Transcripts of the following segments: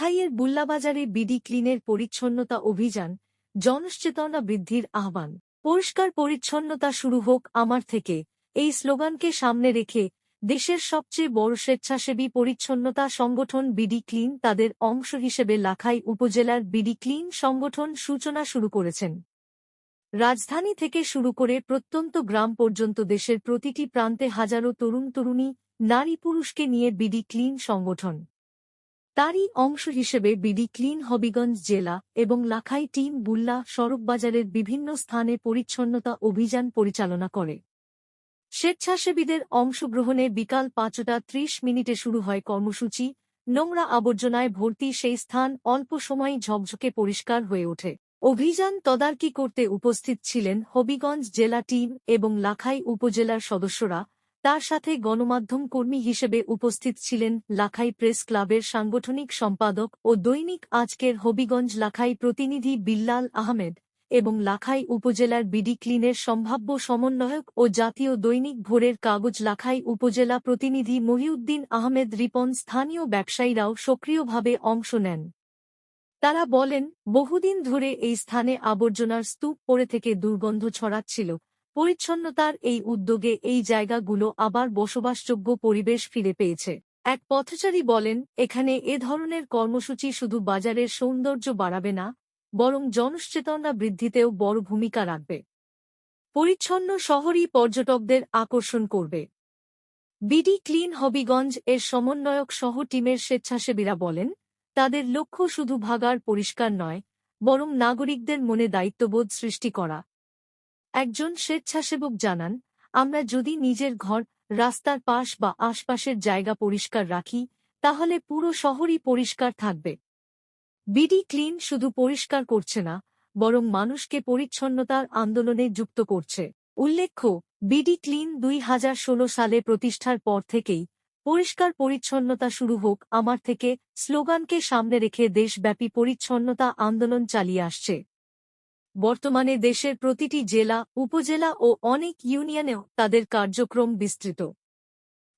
লাখাইয়ের বুল্লাবাজারে BD ক্লিনের পরিচ্ছন্নতা অভিযান জনসচেতনা বৃদ্ধির আহ্বান। পরিষ্কার পরিচ্ছন্নতা শুরু হোক আমার থেকে, এই স্লোগানকে সামনে রেখে দেশের সবচেয়ে বড় স্বেচ্ছাসেবী পরিচ্ছন্নতা সংগঠন বিডি ক্লিন তাদের অংশ হিসেবে লাখাই উপজেলার বিডি ক্লিন সংগঠন সূচনা শুরু করেছেন। রাজধানী থেকে শুরু করে প্রত্যন্ত গ্রাম পর্যন্ত দেশের প্রতিটি প্রান্তে হাজারো তরুণ তরুণী নারী পুরুষকে নিয়ে বিডি ক্লিন সংগঠন। তারই অংশ হিসেবে বিডি ক্লিন হবিগঞ্জ জেলা এবং লাখাই টিম বুল্লা সড়কবাজারের বিভিন্ন স্থানে পরিচ্ছন্নতা অভিযান পরিচালনা করে। স্বেচ্ছাসেবীদের অংশগ্রহণে বিকাল পাঁচটা ত্রিশ মিনিটে শুরু হয় কর্মসূচি, নোংরা আবর্জনায় ভর্তি সেই স্থান অল্প সময়ই ঝকঝকে পরিষ্কার হয়ে ওঠে। অভিযান তদারকি করতে উপস্থিত ছিলেন হবিগঞ্জ জেলা টিম এবং লাখাই উপজেলার সদস্যরা তার সাথে গণমাধ্যম কর্মী হিসেবে উপস্থিত ছিলেন লাখাই প্রেস ক্লাবের সাংগঠনিক সম্পাদক ও দৈনিক আজকের হবিগঞ্জ লাখাই প্রতিনিধি বিল্লাল আহমেদ এবং লাখাই উপজেলার বিডি ক্লিনের সম্ভাব্য সমন্বয়ক ও জাতীয় দৈনিক ভোরের কাগজ লাখাই উপজেলা প্রতিনিধি মহিউদ্দিন আহমেদ রিপন স্থানীয় ব্যবসায়ীরাও সক্রিয়ভাবে অংশ নেন। তারা বলেন, বহুদিন ধরে এই স্থানে আবর্জনার স্তূপ পড়ে থেকে দুর্গন্ধ ছড়াচ্ছিল। পরিচ্ছন্নতার এই উদ্যোগে এই জায়গাগুলো আবার বসবাসযোগ্য পরিবেশ ফিরে পেয়েছে। এক পথচারী বলেন, এখানে এ ধরনের কর্মসূচি শুধু বাজারের সৌন্দর্য বাড়াবে না, বরং জনসচেতনা বৃদ্ধিতেও বড় ভূমিকা রাখবে। পরিচ্ছন্ন শহরই পর্যটকদের আকর্ষণ করবে। বিডি ক্লিন হবিগঞ্জ এর সমন্বয়ক সহ টিমের স্বেচ্ছাসেবীরা বলেন, তাদের লক্ষ্য শুধু ভাগার পরিষ্কার নয়, বরং নাগরিকদের মনে দায়িত্ববোধ সৃষ্টি করা। একজন স্বেচ্ছাসেবক জানান, আমরা যদি নিজের ঘর, রাস্তার পাশ বা আশপাশের জায়গা পরিষ্কার রাখি, তাহলে পুরো শহরই পরিষ্কার থাকবে। বিডি ক্লিন শুধু পরিষ্কার করছে না, বরং মানুষকে পরিচ্ছন্নতার আন্দোলনে যুক্ত করছে। উল্লেখ্য, বিডি ক্লিন দুই হাজার ষোলো সালে প্রতিষ্ঠার পর থেকেই, পরিষ্কার পরিচ্ছন্নতা শুরু হোক আমার থেকে স্লোগানকে সামনে রেখে দেশব্যাপী পরিচ্ছন্নতা আন্দোলন চালিয়ে আসছে। বর্তমানে দেশের প্রতিটি জেলা, উপজেলা ও অনেক ইউনিয়নেও তাদের কার্যক্রম বিস্তৃত।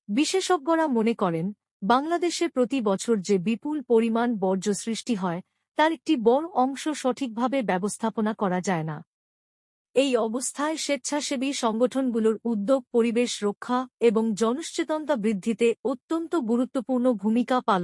বিশেষজ্ঞরা মনে করেন, বাংলাদেশে প্রতি বছর যে বিপুল পরিমাণ বর্জ্য সৃষ্টি হয়, তার একটি বড় অংশ সঠিকভাবে ব্যবস্থাপনা করা যায় না। এই অবস্থায় স্বেচ্ছাসেবী সংগঠনগুলোর উদ্যোগ পরিবেশ রক্ষা এবং জনসচেতনতা বৃদ্ধিতে অত্যন্ত গুরুত্বপূর্ণ ভূমিকা পালন